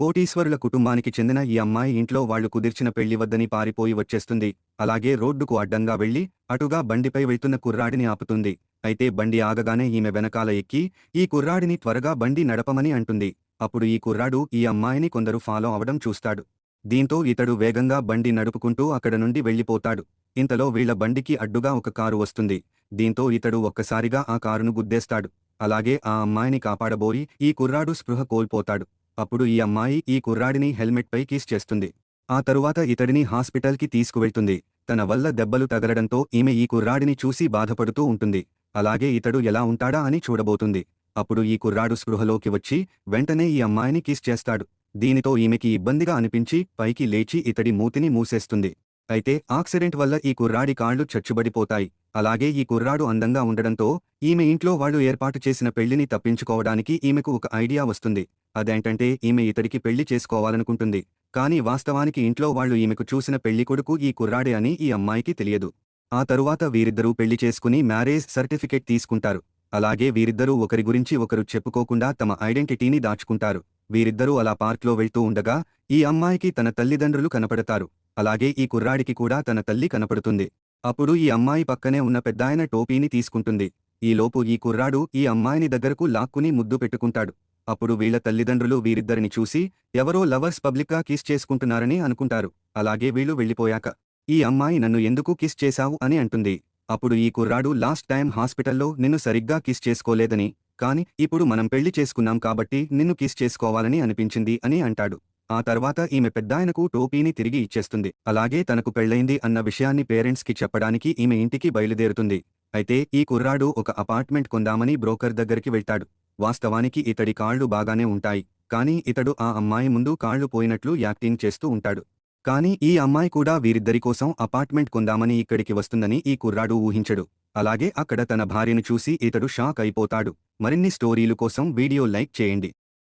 కోటీశ్వరుల కుటుంబానికి చెందిన ఈ అమ్మాయి ఇంట్లో వాళ్ళు కుదిర్చిన పెళ్ళి వద్దని పారిపోయి వచ్చేస్తుంది. అలాగే రోడ్డుకు అడ్డంగా వెళ్ళి అటుగా బండిపై వెళ్తున్న కుర్రాడిని ఆపుతుంది. అయితే బండి ఆగగానే ఈమె వెనకాల ఎక్కి ఈ కుర్రాడిని త్వరగా బండి నడపమని అంటుంది. అప్పుడు ఈ కుర్రాడు ఈ అమ్మాయిని కొందరు ఫాలో అవడం చూస్తాడు. దీంతో ఇతడు వేగంగా బండి నడుపుకుంటూ అక్కడ నుండి వెళ్ళిపోతాడు ఇంతలో వీళ్ళ బండికి అడ్డుగా ఒక కారు వస్తుంది. దీంతో ఇతడు ఒక్కసారిగా ఆ కారును గుద్దేస్తాడు. అలాగే ఆ అమ్మాయిని కాపాడబోయి ఈ కుర్రాడు స్పృహ కోల్పోతాడు. అప్పుడు ఈ అమ్మాయి ఈ కుర్రాడిని హెల్మెట్పై కీస్ చేస్తుంది. ఆ తరువాత ఇతడిని హాస్పిటల్కి తీసుకువెళ్తుంది. తన వల్ల దెబ్బలు తగలడంతో ఈమె ఈ కుర్రాడిని చూసి బాధపడుతూ ఉంటుంది. అలాగే ఇతడు ఎలా ఉంటాడా అని చూడబోతుంది. అప్పుడు ఈ కుర్రాడు స్పృహలోకి వచ్చి వెంటనే ఈ అమ్మాయిని కిస్ చేస్తాడు. దీనితో ఈమెకి ఇబ్బందిగా అనిపించి పైకి లేచి ఇతడి మూతిని మూసేస్తుంది. అయితే ఆక్సిడెంట్ వల్ల ఈ కుర్రాడి కాళ్ళు చచ్చుబడిపోతాయి. అలాగే ఈ కుర్రాడు అందంగా ఉండడంతో ఈమె ఇంట్లో వాళ్ళు ఏర్పాటు చేసిన పెళ్ళిని తప్పించుకోవడానికి ఈమెకు ఒక ఐడియా వస్తుంది. అదేంటంటే ఈమె ఇతడికి పెళ్ళి చేసుకోవాలనుకుంటుంది. కానీ వాస్తవానికి ఇంట్లో వాళ్ళు ఈమెకు చూసిన పెళ్ళి కొడుకు ఈ కుర్రాడే అని ఈ అమ్మాయికి తెలియదు. ఆ తరువాత వీరిద్దరూ పెళ్ళి చేసుకుని మ్యారేజ్ సర్టిఫికేట్ తీసుకుంటారు. అలాగే వీరిద్దరూ ఒకరి గురించి ఒకరు చెప్పుకోకుండా తమ ఐడెంటిటీని దాచుకుంటారు. వీరిద్దరూ అలా పార్క్లో వెళ్తూ ఉండగా ఈ అమ్మాయికి తన తల్లిదండ్రులు కనపడతారు. అలాగే ఈ కుర్రాడికి కూడా తన తల్లి కనపడుతుంది. అప్పుడు ఈ అమ్మాయి పక్కనే ఉన్న పెద్దాయన టోపీని తీసుకుంటుంది. ఈలోపు ఈ కుర్రాడు ఈ అమ్మాయిని దగ్గరకు లాక్కుని ముద్దు పెట్టుకుంటాడు. అప్పుడు వీళ్ళ తల్లిదండ్రులు వీరిద్దరిని చూసి ఎవరో లవర్స్ పబ్లిక్గా కిస్ చేసుకుంటున్నారని అనుకుంటారు. అలాగే వీళ్ళు వెళ్ళిపోయాక ఈ అమ్మాయి నన్ను ఎందుకు కిస్ చేశావు అని అంటుంది. అప్పుడు ఈ కుర్రాడు లాస్ట్ టైం హాస్పిటల్లో నిన్ను సరిగ్గా కిస్ చేసుకోలేదని కాని ఇప్పుడు మనం పెళ్ళి చేసుకున్నాం కాబట్టి నిన్ను కిస్ చేసుకోవాలని అనిపించింది అని అంటాడు. ఆ తర్వాత ఈమె పెద్దాయనకు టోపీని తిరిగి ఇచ్చేస్తుంది. అలాగే తనకు పెళ్ళైంది అన్న విషయాన్ని పేరెంట్స్కి చెప్పడానికి ఈమె ఇంటికి బయలుదేరుతుంది. అయితే ఈ కుర్రాడు ఒక అపార్ట్మెంట్ కొందామని బ్రోకర్ దగ్గరికి వెళ్తాడు. వాస్తవానికి ఇతడి కాళ్ళు బాగానే ఉంటాయి. కానీ ఇతడు ఆ అమ్మాయి ముందు కాళ్ళు పోయినట్లు యాక్టింగ్ చేస్తూ ఉంటాడు. కానీ ఈ అమ్మాయి కూడా వీరిద్దరి కోసం అపార్ట్మెంట్ కొందామని ఇక్కడికి వస్తుందని ఈ కుర్రాడు ఊహించడు. అలాగే అక్కడ తన భార్యను చూసి ఇతడు షాక్ అయిపోతాడు. మరిన్ని స్టోరీలు కోసం వీడియో లైక్ చేయండి.